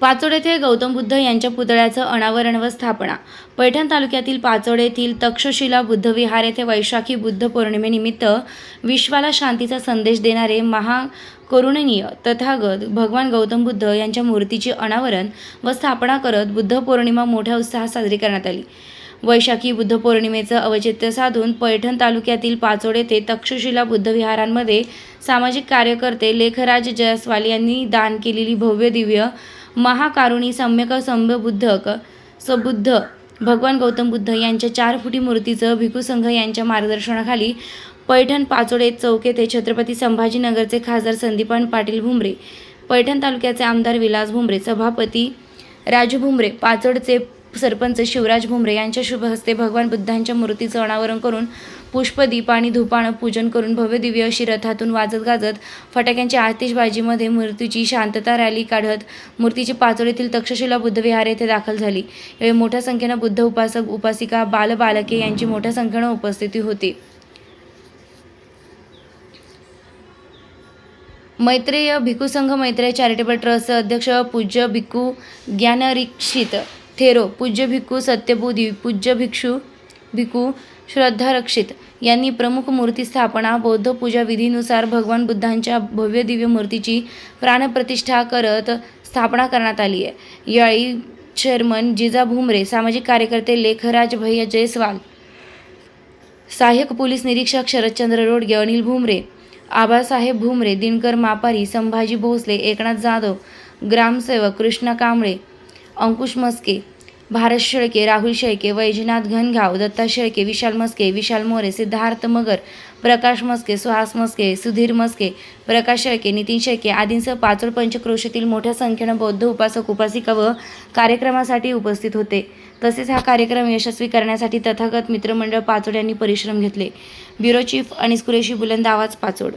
पाचोड येथे गौतम बुद्ध यांच्या पुतळ्याचं अनावरण व स्थापना. पैठण तालुक्यातील पाचोड येथील तक्षशिला बुद्धविहार येथे वैशाखी बुद्ध पौर्णिमेनिमित्त विश्वाला शांतीचा संदेश देणारे महाकरुणनीय तथागत भगवान गौतम बुद्ध यांच्या मूर्तीचे अनावरण व स्थापना करत बुद्ध पौर्णिमा मोठ्या उत्साहात साजरी करण्यात आली. वैशाखी बुद्ध पौर्णिमेचं औचित्य साधून पैठण तालुक्यातील पाचोड येथे तक्षशिला बुद्धविहारांमध्ये सामाजिक कार्यकर्ते लेखराज जयस्वाल यांनी दान केलेली भव्य दिव्य महाकारुणी सम्यक संभबुद्धक सबुद्ध भगवान गौतम बुद्ध यांच्या चार फुटी मूर्तीचं भिकू संघ यांच्या मार्गदर्शनाखाली पैठण पाचोडे चौक येथे छत्रपती संभाजीनगरचे खासदार संदीपान पाटील भुमरे पैठण तालुक्याचे आमदार विलास भुमरे सभापती राजू भुमरे पाचोडचे सरपंच शिवराज भुमरे यांच्या शुभ हस्ते भगवान बुद्धांच्या मूर्तीचं अनावरण करून पुष्पदीप आणि धुपानं पूजन करून भव्य दिव्य अशी रथातून वाजत गाजत फटाक्यांच्या आतिषबाजीमध्ये मूर्तीची शांतता रॅली काढत मूर्तीची पाचोळीतील तक्षशिला बुद्धविहार येथे दाखल झाली. यावेळी मोठ्या संख्येनं बुद्ध उपासक उपासिका बालबालके यांची मोठ्या संख्येनं उपस्थिती होती. मैत्रेय भिक्खू संघ मैत्रेय चॅरिटेबल ट्रस्टचे अध्यक्ष पूज्य भिक्खू ज्ञानरीक्षित थेरो पूज्य भिक्खू सत्यबोधी पूज्य भिक्षू भिकू श्रद्धा रक्षित यांनी प्रमुख मूर्ती स्थापना बौद्ध पूजा विधीनुसार भगवान बुद्धांच्या भव्य दिव्य मूर्तीची प्राणप्रतिष्ठा करत स्थापना करण्यात आली आहे. यावेळी चेअरमन जिजा भुमरे सामाजिक कार्यकर्ते लेखराज भैया जयस्वाल सहाय्यक पोलीस निरीक्षक शरदचंद्र रोडगे अनिल भुमरे आबासाहेब भुमरे दिनकर मापारी संभाजी भोसले एकनाथ जाधव ग्रामसेवक कृष्णा कांबळे अंकुश मस्के भारत शेळके राहुल शेळके वैजनाथ घनगाव दत्ता शेळके विशाल मस्के विशाल मोरे सिद्धार्थ मगर प्रकाश मस्के सुहास मस्के सुधीर मस्के प्रकाश शेळके नितीन शेळके आदींसह पाचोड पंचक्रोशीतील मोठ्या संख्येनं बौद्ध उपासक उपासिका व कार्यक्रमासाठी उपस्थित होते. तसेच हा कार्यक्रम यशस्वी करण्यासाठी तथागत मित्रमंडळ पाचोड यांनी परिश्रम घेतले. ब्युरो चीफ अनिस कुरेशी बुलंद आवाज पाचोड